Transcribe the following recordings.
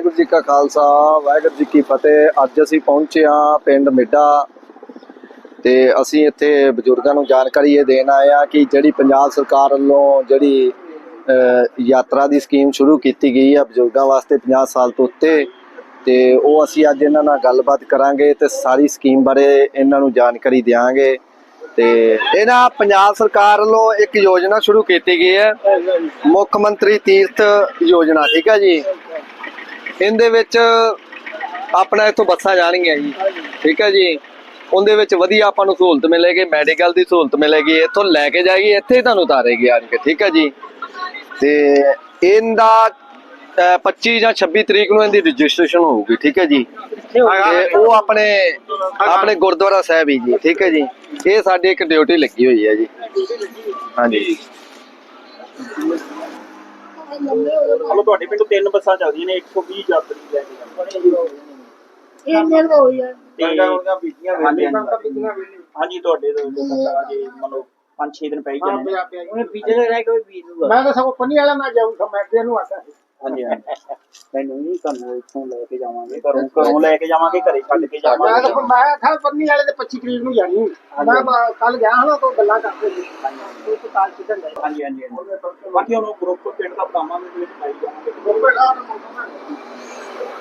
ਵਾਹਿਗੁਰੂ ਜੀ ਕਾ ਖਾਲਸਾ, ਵਾਹਿਗੁਰੂ ਜੀ ਕੀ ਫਤਿਹ। ਅੱਜ ਅਸੀਂ ਪਹੁੰਚੇ ਹਾਂ ਪਿੰਡ ਮਿੱਡਾ ਤੇ ਅਸੀਂ ਇੱਥੇ ਬਜ਼ੁਰਗਾਂ ਨੂੰ ਜਾਣਕਾਰੀ ਇਹ ਦੇਣ ਆਏ ਆ ਕਿ ਜਿਹੜੀ ਪੰਜਾਬ ਸਰਕਾਰ ਵੱਲੋਂ ਜਿਹੜੀ ਯਾਤਰਾ ਦੀ ਸਕੀਮ ਸ਼ੁਰੂ ਕੀਤੀ ਗਈ ਹੈ ਬਜ਼ੁਰਗਾਂ ਵਾਸਤੇ 50 ਸਾਲ ਤੋਂ ਉੱਤੇ ਤੇ ਉਹ ਅਸੀਂ ਅੱਜ ਇਹਨਾਂ ਨਾਲ ਗੱਲਬਾਤ ਕਰਾਂਗੇ ਤੇ ਸਾਰੀ ਸਕੀਮ ਬਾਰੇ ਇਹਨਾਂ ਨੂੰ ਜਾਣਕਾਰੀ ਦਿਆਂਗੇ। ਤੇ ਇਹਨਾਂ ਪੰਜਾਬ ਸਰਕਾਰ ਵੱਲੋਂ ਇੱਕ ਯੋਜਨਾ ਸ਼ੁਰੂ ਕੀਤੀ ਗਈ ਹੈ, ਮੁੱਖ ਮੰਤਰੀ ਤੀਰਥ ਯੋਜਨਾ, ਠੀਕ ਹੈ ਜੀ? ਇਹਦੇ ਵਿੱਚ ਆਪਣਾ ਇੱਥੋਂ ਬੱਸਾਂ ਜਾਣਗੀਆਂ ਜੀ। ਠੀਕ ਹੈ ਜੀ? ਉਹਦੇ ਵਿੱਚ ਵਧੀਆ ਆਪਾਂ ਨੂੰ ਸਹੂਲਤ ਮਿਲੇਗੀ ਮੈਡੀਕਲ ਦੀ ਸਹੂਲਤ ਮਿਲੇਗੀ ਇੱਥੋਂ ਲੈ ਕੇ ਜਾਏਗੀ ਇੱਥੇ ਹੀ ਤੁਹਾਨੂੰ ਉਤਾਰੇਗੀ ਆਣ ਕੇ। ਠੀਕ ਹੈ ਜੀ? ਤੇ ਇਹਦਾ ਅਹ, 25 ਜਾਂ 26 ਤਰੀਕ ਨੂੰ ਇਹਦੀ ਰਜਿਸਟ੍ਰੇਸ਼ਨ ਹੋਊਗੀ ਠੀਕ ਹੈ ਜੀ? ਤੇ ਉਹ ਆਪਣੇ ਆਪਣੇ ਗੁਰਦੁਆਰਾ ਸਾਹਿਬ ਹੀ ਜੀ ਠੀਕ ਹੈ ਜੀ? ਇਹ ਸਾਡੀ ਇੱਕ ਡਿਊਟੀ ਲੱਗੀ ਹੋਈ ਹੈ ਜੀ। ਹਾਂਜੀ। ਚਲੋ ਤੁਹਾਡੇ ਪਿੰਡ ਤਿੰਨ ਬੱਸਾਂ ਚੱਲਦੀਆਂ ਨੇ 120 ਯਾਤਰੀ ਲੈ ਕੇ ਜਾਂਦੇ ਇਹ ਮੇਰੇ ਹੋਈ ਆ ਤੇ ਹਾਂਜੀ ਹਾਂਜੀ ਹਾਂਜੀ ਤੁਹਾਡੇ ਤੋਂ ਬੱਸਾਂ ਜੇ ਮੰਨੋ 5-6 ਦਿਨ ਪੈ ਹੀ ਨੇ। ਉਹਨੇ ਬੀਜੇ ਦੇ ਰਹਿ ਕੇ ਵੀ ਬੀਜ ਦੂਗਾ ਮੈਂ ਤਾਂ ਸਗੋਂ ਪੰਨੀ ਵਾਲਾ ਮੈਂ ਜਾਊਂਗਾ ਮੈਂ ਅੱਗੇ ਨੂੰ ਆਖਿਆ ਸੀ ਹਾਂਜੀ ਹਾਂਜੀ। ਮੈਨੂੰ ਨਹੀਂ ਤੁਹਾਨੂੰ ਇੱਥੋਂ ਲੈ ਕੇ ਜਾਵਾਂਗੇ। ਘਰੋਂ ਘਰੋਂ ਲੈ ਕੇ ਜਾਵਾਂਗੇ ਘਰੇ ਛੱਡ ਕੇ ਮੈਂ ਤਾਂ ਜਾਵਾਂਗੇ। ਫਿਰ ਮੈਂ ਆਖਿਆ ਪੰਨੀ ਵਾਲੇ ਦੇ 25 ਤਰੀਕ ਨੂੰ ਜਾਣੀ। ਮੈਂ ਕੱਲ ਗਿਆ ਹਾਂ ਤੋਂ ਗੱਲਾਂ ਕਰਦੇ ਸੀ। ਉਹ ਤੋਂ ਕਾਲ ਕਿੱਧਰ ਗਏ ਹਾਂਜੀ ਹਾਂਜੀ ਹਾਂਜੀ। ਬਾਕੀ ਉਹਨੂੰ ਗਰੁੱਪ ਪਿੰਡ ਦਾ ਬਣਾਵਾਂਗੇ ਜਿਹਦੇ ਵਿੱਚ ਪਾਈ ਜਾਵਾਂਗੇ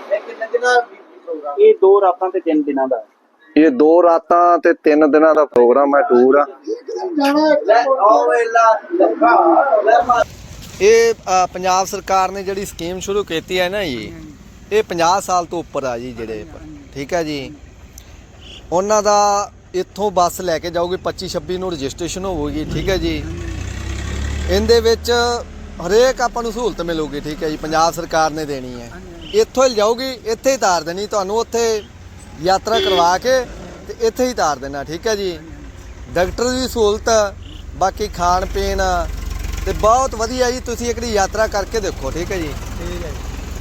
ਇਹ ਕਿੰਨੇ ਦਿਨਾਂ ਪ੍ਰੋਗਰਾਮ ਇਹ ਦੋ ਰਾਤਾਂ ਤੇ ਤਿੰਨ ਦਿਨਾਂ ਦਾ ਹੈ। ਇਹ ਦੋ ਰਾਤਾਂ ਤੇ ਤਿੰਨ ਦਿਨਾਂ ਦਾ ਪ੍ਰੋਗਰਾਮ ਹੈ ਟੂਰ ਆ। ਇਹ ਅ, ਪੰਜਾਬ ਸਰਕਾਰ ਨੇ ਜਿਹੜੀ ਸਕੀਮ ਸ਼ੁਰੂ ਕੀਤੀ ਹੈ ਨਾ ਜੀ ਇਹ 50 ਸਾਲ ਤੋਂ ਉੱਪਰ ਆ ਜੀ ਜਿਹੜੇ। ਠੀਕ ਹੈ ਜੀ। ਉਹਨਾਂ ਦਾ ਇੱਥੋਂ ਬੱਸ ਲੈ ਕੇ ਜਾਊਗੀ 25 26 ਨੂੰ ਰਜਿਸਟ੍ਰੇਸ਼ਨ ਹੋਊਗੀ, ਠੀਕ ਹੈ ਜੀ। ਇਹਦੇ ਵਿੱਚ ਹਰੇਕ ਆਪਾਂ ਨੂੰ ਸਹੂਲਤ ਮਿਲੂਗੀ, ਠੀਕ ਹੈ ਜੀ, ਪੰਜਾਬ ਸਰਕਾਰ ਨੇ ਦੇਣੀ ਹੈ। ਇੱਥੋਂ ਹੀ ਜਾਊਗੀ, ਇੱਥੇ ਹੀ ਤਾਰ ਦੇਣੀ, ਤੁਹਾਨੂੰ ਉੱਥੇ ਯਾਤਰਾ ਕਰਵਾ ਕੇ ਤੇ ਇੱਥੇ ਹੀ ਤਾਰ ਦੇਣਾ, ਠੀਕ ਹੈ ਜੀ। ਡਾਕਟਰ ਦੀ ਸਹੂਲਤ, ਬਾਕੀ ਖਾਣ ਪੀਣ ਤੇ ਬਹੁਤ ਵਧੀਆ ਜੀ, ਤੁਸੀਂ ਇੱਕ ਵਾਰੀ ਯਾਤਰਾ ਕਰਕੇ ਦੇਖੋ, ਠੀਕ ਹੈ ਜੀ। ਠੀਕ ਹੈ